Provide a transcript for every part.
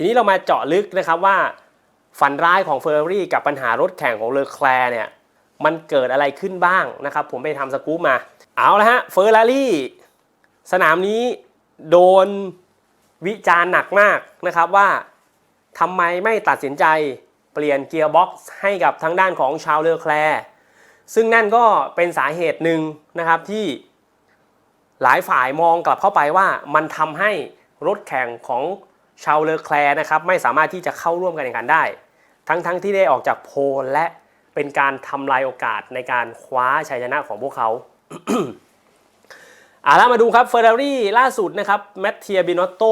ทีนี้เรามาเจาะลึกนะครับว่าฝันร้ายของเฟอร์รารี่กับปัญหารถแข่งของเลอแคลร์เนี่ยมันเกิดอะไรขึ้นบ้างนะครับ ผมไปทำสกู๊ปมา เอาละฮะเฟอร์รารี่สนามนี้โดนวิจารณ์หนักมากนะครับว่าทำไมไม่ตัดสินใจเปลี่ยนเกียร์บ็อกซ์ให้กับทางด้านของชาวเลอแคลร์ซึ่งนั่นก็เป็นสาเหตุหนึ่งนะครับที่หลายฝ่ายมองกลับเข้าไปว่ามันทำให้รถแข่งของ ชาวเลอแคลร์นะครับไม่สามารถที่จะเข้าร่วมการแข่งขันได้ ทั้งๆทที่ได้ออกจากโพลและเป็นการทำลายโอกาสในการคว้าชัยชนะของพวกเขาเอาละมาดูครับเฟอร์รารี่ล่าสุดนะครับแมตเทียบินอตโต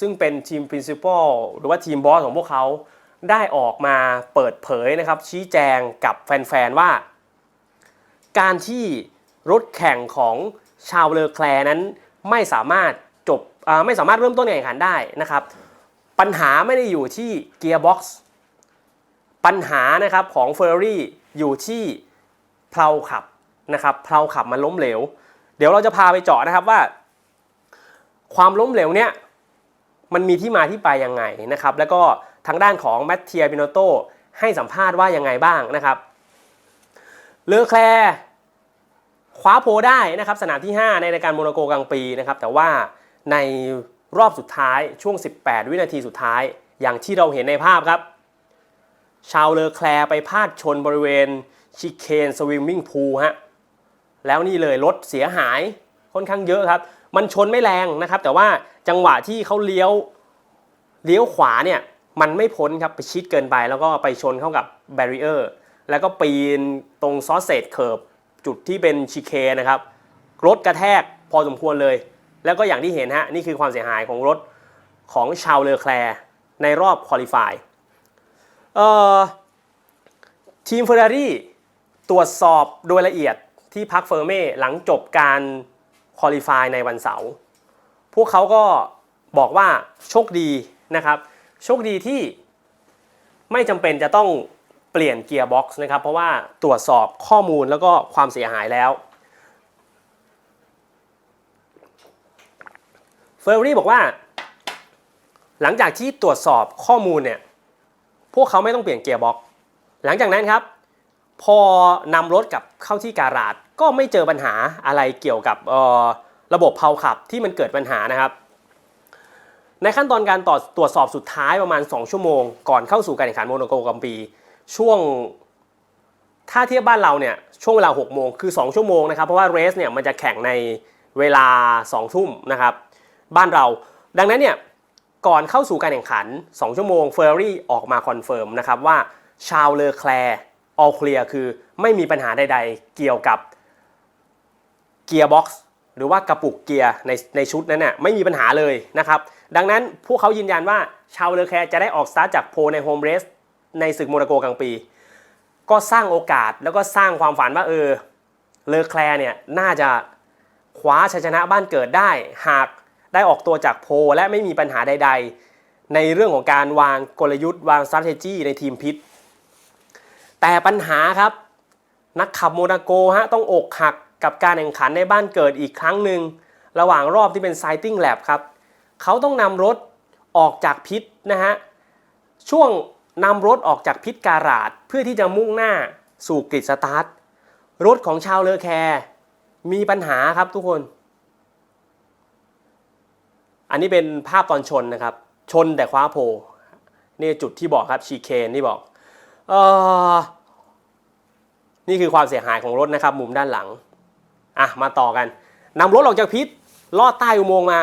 ซึ่งเป็นทีม Principal หรือว่าทีมบอสของพวกเขาได้ออกมาเปิดเผยนะครับ ชี้แจงกับแฟน ๆ ว่า การที่รถแข่งของชาวเลอแคล์นั้นไม่สามารถจบไม่สามารถเริ่มต้นการแข่งขันได้นะครับ ปัญหาไม่ได้อยู่ที่เกียร์บ็อกซ์ปัญหานะครับของ Ferrari อยู่ที่เพลาขับนะครับเพลาขับมันล้มเหลว เดี๋ยวเราจะพาไปเจาะนะครับว่า ความล้มเหลวเนี่ยมันมีที่มาที่ไปยังไงนะครับ แล้วก็ทางด้านของแมตเทียบิโนโตให้สัมภาษณ์ว่ายังไงบ้างนะครับเลอแคลร์คว้าโพได้นะครับสนามที่ 5 ในรายการโมนาโกกลางปีนะครับแต่ว่าใน รอบสุดท้ายช่วง 18 วินาทีสุดท้าย อย่างที่เราเห็นในภาพครับ ชาวเลอแคลร์ไปพาดชนบริเวณชิเคนสวิมมิ่งพูลฮะแล้วนี่เลยรถเสียหายค่อนข้างเยอะครับ มันชนไม่แรงนะครับ แต่ว่าจังหวะที่เขาเลี้ยวเลี้ยวขวาเนี่ยมันไม่พ้นครับไปชิดเกินไป แล้วก็ไปชนเข้ากับแบรีเออร์แล้วก็ปีนตรงซอสเซตเคิร์บจุดที่เป็นชิเคนะครับรถกระแทกพอสมควรเลย แล้วก็อย่างที่เห็นฮะนี่คือความเสียหายของรถของชาวเลอแคลร์ในรอบคอลิฟายทีมเฟอร์รารี่ตรวจสอบโดยละเอียดที่พักเฟอร์เม่หลังจบการคอลิฟายในวันเสาร์พวกเขาก็บอกว่าโชคดีนะครับ โชคดีที่ไม่จำเป็นจะต้องเปลี่ยนเกียร์บ็อกซ์นะครับ เพราะว่าตรวจสอบข้อมูลแล้วก็ความเสียหายแล้ว เฟอร์รี่บอกว่า หลังจากที่ตรวจสอบข้อมูลเนี่ยพวกเขาไม่ต้องเปลี่ยนเกียร์บ็อกหลังจากนั้นครับ พอนำรถกลับเข้าที่การาดก็ไม่เจอปัญหาอะไรเกี่ยวกับออระบบเพาขับที่มันเกิดปัญหานะครับ ในขั้นตอนการตรวจตรวจสอบสุดท้ายประมาณ 2 ชั่วโมง ก่อนเข้าสู่การแข่งขันโมโนโกกัมปี ช่วงถ้าเทียบบ้านเราเนี่ยช่วงเวลา 6 โมงคือ 2 ชั่วโมงนะครับ เพราะว่าเรสเนี่ยมันจะแข่งในเวลา 2 ทุ่มนะครับ บ้านเรา ดังนั้นเนี่ยก่อนเข้าสู่การแข่งขัน 2 ชั่วโมงเฟอร์รี่ออกมาคอนเฟิร์มนะครับว่าชาวเลอแคลร์ออลเคลียร์คือไม่มีปัญหาใดๆ เกี่ยวกับเกียร์บ็อกซ์หรือว่ากระปุกเกียร์ในในชุดนั้นน่ะไม่มีปัญหาเลยนะครับ ดังนั้นพวกเขายืนยันว่าชาวเลอแคร์จะได้ออกสตาร์ทจากโพในโฮมเรสในศึกโมนาโกกลางปี ก็สร้างโอกาสแล้วก็สร้างความฝันว่าเออเลอแคลร์เนี่ยน่าจะคว้าชัยชนะบ้านเกิดได้หาก ได้ออกตัวจากโพและไม่มีปัญหาใด ๆ ในเรื่องของการวางกลยุทธ์วาง strategy ในทีมพิษ แต่ปัญหาครับ นักขับโมนาโกฮะต้องอกหักกับการแข่งขันในบ้านเกิดอีกครั้งหนึ่ง ระหว่างรอบที่เป็นไซติ้งแลบครับ เขาต้องนำรถออกจากพิษนะฮะ ช่วงนำรถออกจากพิษการาดเพื่อที่จะมุ่งหน้าสู่กริดสตาร์ทรถของชาวเลอแคร์มีปัญหาครับทุกคน อันนี้เป็นภาพตอนชนนะครับ ชนแต่คว้าโพนี่จุดที่บอกครับชีเคนที่บอกเออนี่คือความเสียหายของรถนะครับ มุมด้านหลังอะมาต่อกันนำรถออกจากพิษลอดใต้อุโมงค์มา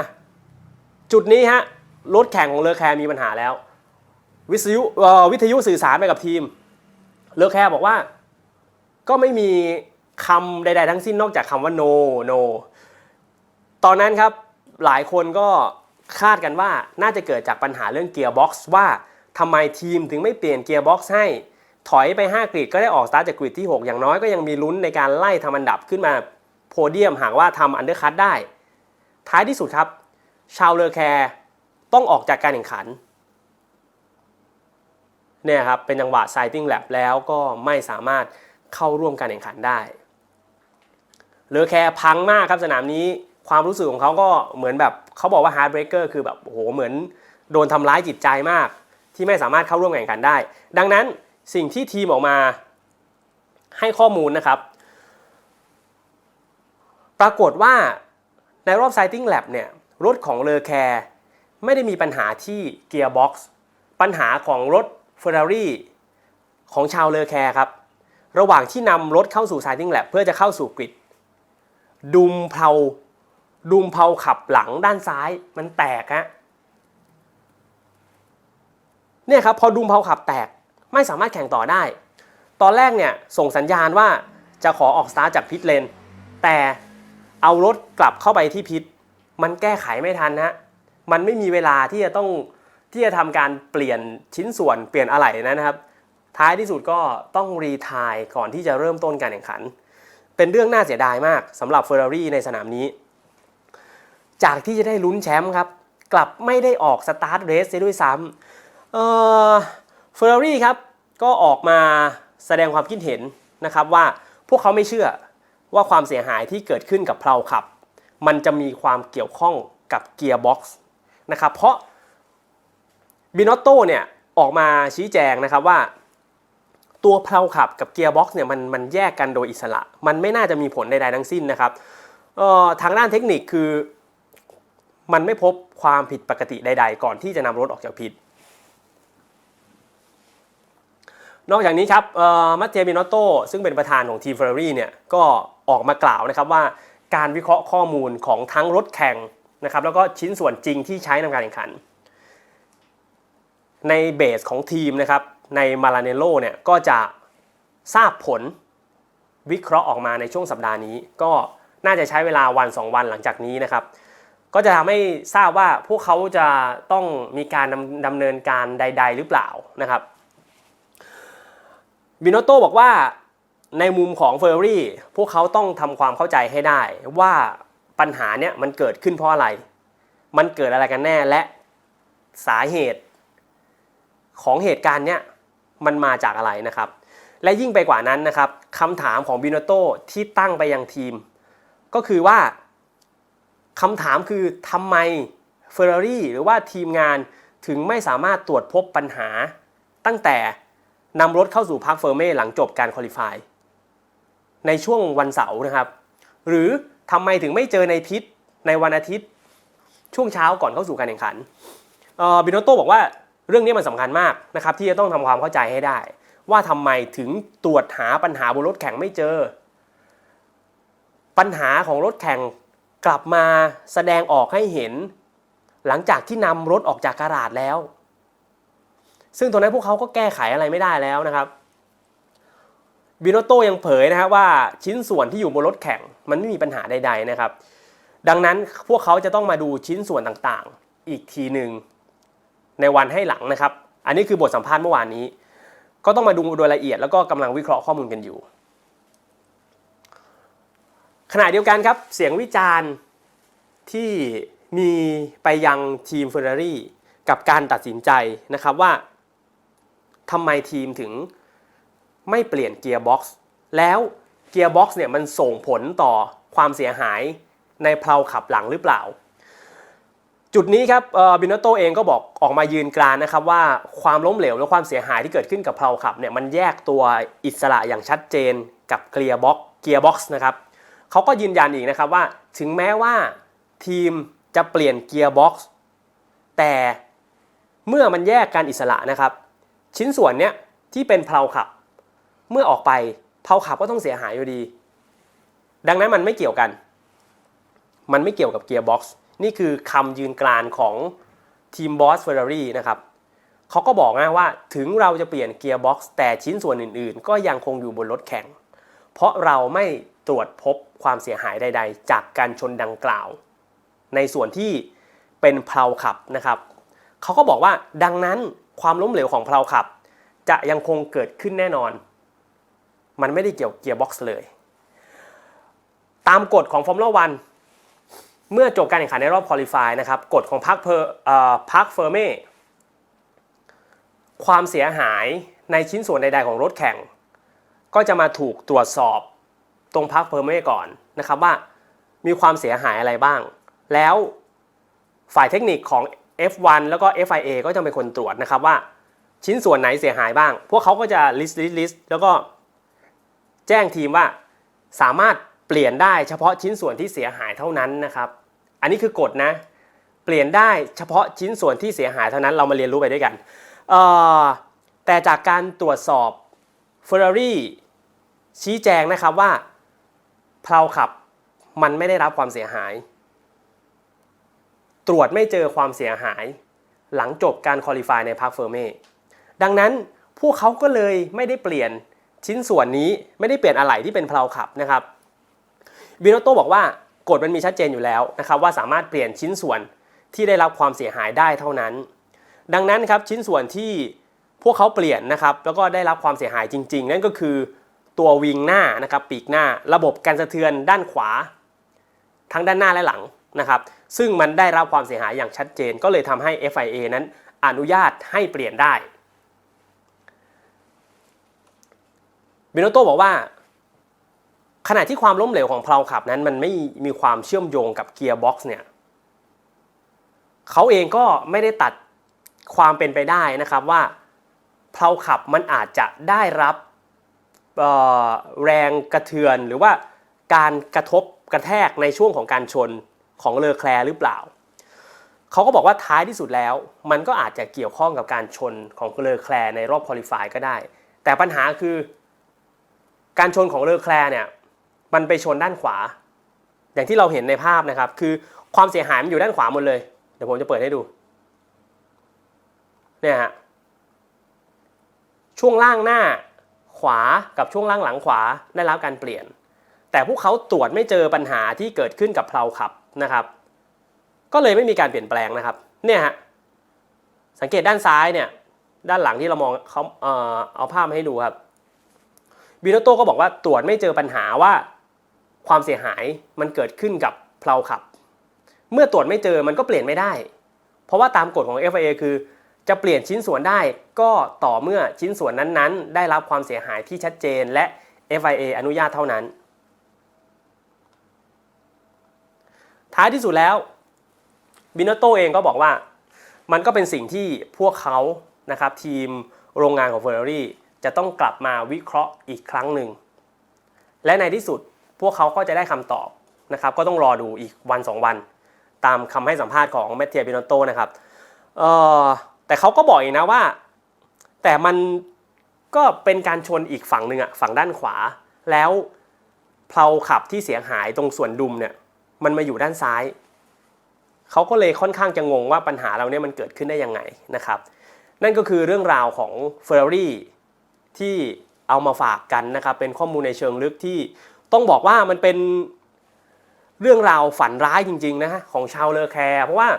จุดนี้ฮะรถแข่งของเลอแคร์มีปัญหาแล้ว วิทยุวิทยุสื่อสารไปกับทีม เลอแคร์บอกว่า ก็ไม่มีคำใด ๆ ทั้งสิ้นนอกจากคำว่า no no ตอนนั้นครับหลายคนก็ คาดกันว่าน่าจะเกิดจากปัญหาเรื่องเกียร์บ็อกซ์ว่าทำไมทีมถึงไม่เปลี่ยนเกียร์บ็อกซ์ให้ถอยไป 5กริดก็ได้ออกสตาร์ทจากกริดที่ 6 อย่างน้อยก็ยังมีลุ้นในการไล่ทำอันดับขึ้นมาโพเดียมหากว่าทำอันเดอร์คัตได้ ท้ายที่สุดครับ ชาวเลอแคร์ต้องออกจากการแข่งขันเนี่ยครับเป็นจังหวะไซติ้งแลบแล้วก็ไม่สามารถเข้าร่วมการแข่งขันได้เลอแคร์พังมากครับสนามนี้ ความรู้สึกของเขาก็เหมือนแบบเขาบอกว่าฮาร์ดเบรกเกอร์คือแบบโหเหมือนโดนทำร้ายจิตใจมาก ที่ไม่สามารถเข้าร่วมแข่งขันได้ ดังนั้นสิ่งที่ทีมออกมาให้ข้อมูลนะครับ ปรากฏว่าในรอบ Sighting Lab เนี่ยรถของเลอแคร์ไม่ได้มีปัญหาที่เกียร์บ็อกซ์ปัญหาของรถ Ferrari ของชาวเลอแคร์ครับ ระหว่างที่นำรถเข้าสู่ Sighting Lab เพื่อจะเข้าสู่กริดดุมเพลา ดุมเพาขับหลังด้านซ้ายมันแตกฮะเนี่ยครับพอดุมเพาขับแตกไม่สามารถแข่งต่อได้ ตอนแรกเนี่ยส่งสัญญาณว่าจะขอออกสตาร์จากพิทเลน แต่เอารถกลับเข้าไปที่พิทมันแก้ไขไม่ทันฮะมันไม่มีเวลาที่จะต้องที่จะทำการเปลี่ยนชิ้นส่วนเปลี่ยนอะไหล่นะครับ ท้ายที่สุดก็ต้องรีทายก่อนที่จะเริ่มต้นการแข่งขัน เป็นเรื่องน่าเสียดายมากสำหรับ Ferrari ในสนามนี้ จากที่จะได้ลุ้นแชมป์ครับ กลับไม่ได้ออกสตาร์ทเรสเสียด้วยซ้ำเออเฟอร์รารี่ครับ ก็ออกมาแสดงความคิดเห็นนะครับว่าพวกเขาไม่เชื่อว่าความเสียหายที่เกิดขึ้นกับเพลาขับ มันจะมีความเกี่ยวข้องกับเกียร์บ็อกซ์นะครับเพราะบินอตโต้เนี่ยออกมาชี้แจงนะครับว่า ตัวเพลาขับกับเกียร์บ็อกซ์เนี่ยมันมันแยกกันโดยอิสระ มันไม่น่าจะมีผลใดๆทั้งสิ้นนะครับออทางด้านเทคนิคคือ มันไม่พบความผิดปกติใด ๆ ก่อนที่จะนำรถออกจากพิษ นอกจากนี้ครับมัตเตบินอตโตซึ่งเป็นประธานของทีมเฟอร์รารี่เนี่ยก็ออกมากล่าวนะครับว่าการวิเคราะห์ข้อมูลของทั้งรถแข่งนะครับแล้วก็ชิ้นส่วนจริงที่ใช้ในการแข่งขัน ในเบสของทีมนะครับในมาลาเนโลเนี่ยก็จะทราบผลวิเคราะห์ออกมาในช่วงสัปดาห์นี้ ก็น่าจะใช้เวลาวัน 2 วันหลังจากนี้นะครับ ก็จะทำให้ทราบว่าพวกเขาจะต้องมีการดำดำเนินการใด ๆ หรือเปล่านะครับบิโนโตบอกว่าในมุมของเฟอร์รี่พวกเขาต้องทำความเข้าใจให้ได้ว่าปัญหาเนี้ยมันเกิดขึ้นเพราะอะไร มันเกิดอะไรกันแน่และสาเหตุของเหตุการณ์เนี้ยมันมาจากอะไรนะครับ และยิ่งไปกว่านั้นนะครับคำถามของบิโนโตที่ตั้งไปยังทีม ก็คือว่า คำถามคือทำไม Ferrari หรือว่าทีมงานถึงไม่สามารถตรวจพบปัญหา ตั้งแต่นำรถเข้าสู่พักเฟอร์เม่หลังจบการคอลิฟายในช่วงวันเสาร์นะครับ หรือทำไมถึงไม่เจอในพิษในวันอาทิตย์ ช่วงเช้าก่อนเข้าสู่การแข่งขันบิโนโตบอกว่าเรื่องนี้มันสำคัญมากนะครับที่จะต้องทำความเข้าใจให้ได้ ว่าทำไมถึงตรวจหาปัญหาบนรถแข่งไม่เจอ ปัญหาของรถแข่ง กลับมาแสดงออกให้เห็น หลังจากที่นำรถออกจากการาดแล้ว ซึ่งตอนนั้นพวกเขาก็แก้ไขอะไรไม่ได้แล้วนะครับบิโนโตยังเผยนะครับว่าชิ้นส่วนที่อยู่บนรถแข่งมันไม่มีปัญหาใด ๆนะครับ ดังนั้นพวกเขาจะต้องมาดูชิ้นส่วนต่างๆ อีกทีหนึ่งในวันให้หลังนะครับ อันนี้คือบทสัมภาษณ์เมื่อวานนี้ ก็ต้องมาดูโดยละเอียดแล้วก็กำลังวิเคราะห์ข้อมูลกันอยู่ ขณะเดียวกันครับเสียงวิจารณ์ที่มีไปยังทีมเฟอร์รารี่กับการตัดสินใจนะครับว่าทำไมทีมถึงไม่เปลี่ยนเกียร์บ็อกซ์แล้วเกียร์บ็อกซ์เนี่ยมันส่งผลต่อความเสียหายในเพลาขับหลังหรือเปล่า จุดนี้ครับบินโตเองก็บอกออกมายืนกรานนะครับว่าความล้มเหลวและความเสียหายที่เกิดขึ้นกับเพลาขับเนี่ยมันแยกตัวอิสระอย่างชัดเจนกับเกียร์บ็อกเกียร์บ็อกซ์นะครับ เขาก็ยืนยันอีกนะครับว่าถึงแม้ว่าทีมจะเปลี่ยนเกียร์บ็อกซ์แต่เมื่อมันแยกกันอิสระนะครับ ชิ้นส่วนเนี้ยที่เป็นเพลาขับ เมื่อออกไปเพลาขับก็ต้องเสียหายอยู่ดี ดังนั้นมันไม่เกี่ยวกัน มันไม่เกี่ยวกับเกียร์บ็อกซ์นี่คือคำยืนกรานของทีมบอสเฟอร์รารี่นะครับเขาก็บอกนะว่าถึงเราจะเปลี่ยนเกียร์บ็อกซ์แต่ชิ้นส่วนอื่นๆ ก็ยังคงอยู่บนรถแข่ง เพราะเราไม่ ตรวจพบความเสียหายใด ๆ จากการชนดังกล่าว ในส่วนที่เป็นเพลาขับนะครับเขาก็บอกว่าดังนั้นความล้มเหลวของเพลาขับ จะยังคงเกิดขึ้นแน่นอน มันไม่ได้เกี่ยวเกียร์บ็อกซ์เลย ตามกฎของฟอร์มูล่าวันเมื่อจบการแข่งขันในรอบคอลิฟายนะครับกฎของพักเพอร์พักเฟอร์เม่ความเสียหายในชิ้นส่วนใด ๆ ของรถแข่ง ก็จะมาถูกตรวจสอบ ตรงพักเฟอร์เม่ก่อนนะครับว่ามีความเสียหายอะไรบ้าง แล้วฝ่ายเทคนิคของ F1 แล้วก็ FIA ก็จะเป็นคนตรวจนะครับว่าชิ้นส่วนไหนเสียหายบ้าง พวกเขาก็จะ list list list แล้วก็แจ้งทีมว่าสามารถเปลี่ยนได้เฉพาะชิ้นส่วนที่เสียหายเท่านั้นนะครับ อันนี้คือกฎนะ เปลี่ยนได้เฉพาะชิ้นส่วนที่เสียหายเท่านั้น เรามาเรียนรู้ไปด้วยกัน แต่จากการตรวจสอบ Ferrari ชี้แจงนะครับว่า เพลาขับมันไม่ได้รับความเสียหาย ตรวจไม่เจอความเสียหาย หลังจบการคอลิฟายในพาร์คเฟอร์เมดังนั้นพวกเขาก็เลยไม่ได้เปลี่ยนชิ้นส่วนนี้ไม่ได้เปลี่ยนอะไหล่ที่เป็นเพลาขับนะครับบิโนโตบอกว่ากฎมันมีชัดเจนอยู่แล้วนะครับว่าสามารถเปลี่ยนชิ้นส่วนที่ได้รับความเสียหายได้เท่านั้น ดังนั้นครับชิ้นส่วนที่พวกเขาเปลี่ยนนะครับแล้วก็ได้รับความเสียหายจริง ๆ นั่นก็คือ ตัววิงหน้านะครับปีกหน้าระบบการสะเทือนด้านขวา ทั้งด้านหน้าและหลังนะครับซึ่งมันได้รับความเสียหายอย่างชัดเจน ก็เลยทำให้ FIA นั้นอนุญาตให้เปลี่ยนได้บิโนโตบอกว่า ขณะที่ความล้มเหลวของเพลาขับนั้นมันไม่มีความเชื่อมโยงกับเกียร์บ็อกซ์เนี่ยเขาเองก็ไม่ได้ตัดความเป็นไปได้นะครับว่าเพลาขับมันอาจจะได้รับ แรงกระเทือนหรือว่าการกระทบกระแทกในช่วงของการชนของเลอแคลร์หรือเปล่า เขาก็บอกว่าท้ายที่สุดแล้ว มันก็อาจจะเกี่ยวข้องกับการชนของเลอแคลร์ในรอบคอลิฟายก็ได้ แต่ปัญหาคือ การชนของเลอแคลร์เนี่ยมันไปชนด้านขวา อย่างที่เราเห็นในภาพนะครับ คือความเสียหายมันอยู่ด้านขวาหมดเลย เดี๋ยวผมจะเปิดให้ดูเนี่ยฮะช่วงล่างหน้า ขวากับช่วงล่างหลังขวาได้รับการเปลี่ยน แต่พวกเขาตรวจไม่เจอปัญหาที่เกิดขึ้นกับเพลาขับนะครับ ก็เลยไม่มีการเปลี่ยนแปลงนะครับเนี่ยฮะสังเกตด้านซ้ายเนี่ยด้านหลังที่เรามองเขาเอ่อเอาภาพมาให้ดูครับบิโนโตก็บอกว่าตรวจไม่เจอปัญหาว่าความเสียหายมันเกิดขึ้นกับเพลาขับ เมื่อตรวจไม่เจอมันก็เปลี่ยนไม่ได้ เพราะว่าตามกฎของ FIA คือ จะเปลี่ยนชิ้นส่วนได้ก็ต่อเมื่อชิ้นส่วนนั้นๆ ได้รับความเสียหายที่ชัดเจนและ FIA อนุญาตเท่านั้น ท้ายที่สุดแล้วบินโตเองก็บอกว่ามันก็เป็นสิ่งที่พวกเขานะครับทีมโรงงานของ Ferrari จะต้องกลับมาวิเคราะห์อีกครั้งหนึ่ง และในที่สุดพวกเขาก็จะได้คำตอบนะครับก็ต้องรอดูอีกวัน 2 วัน ตามคำให้สัมภาษณ์ของแมทเทียบินโตนะครับเอ่อ แต่เขาก็บอกอีกนะว่า แต่มันก็เป็นการชนอีกฝั่งหนึ่งอะฝั่งด้านขวา แล้วเพลาขับที่เสียหายตรงส่วนดุมเนี่ย มันมาอยู่ด้านซ้ายเขาก็เลยค่อนข้างจะงงว่าปัญหาเราเนี่ยมันเกิดขึ้นได้ยังไงนะครับ นั่นก็คือเรื่องราวของ Ferrari ที่เอามาฝากกันนะครับ เป็นข้อมูลในเชิงลึกที่ต้องบอกว่ามันเป็นเรื่องราวฝันร้ายจริงๆนะฮะของชาวเลอแคร์เพราะว่า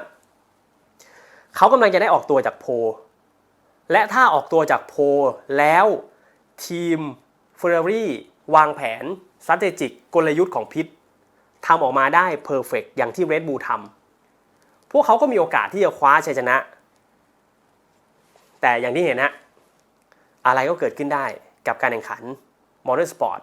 เขากำลังจะได้ออกตัวจากโพลและถ้าออกตัวจากโพลแล้วทีม Ferrari วางแผน strategic กลยุทธ์ของพิษทำออกมาได้เพอร์เฟกอย่างที่ Red Bull ทำพวกเขาก็มีโอกาสที่จะคว้าชัยชนะ แต่อย่างที่เห็นนะอะไรก็เกิดขึ้นได้กับการแข่งขันมอเตอร์สปอร์ต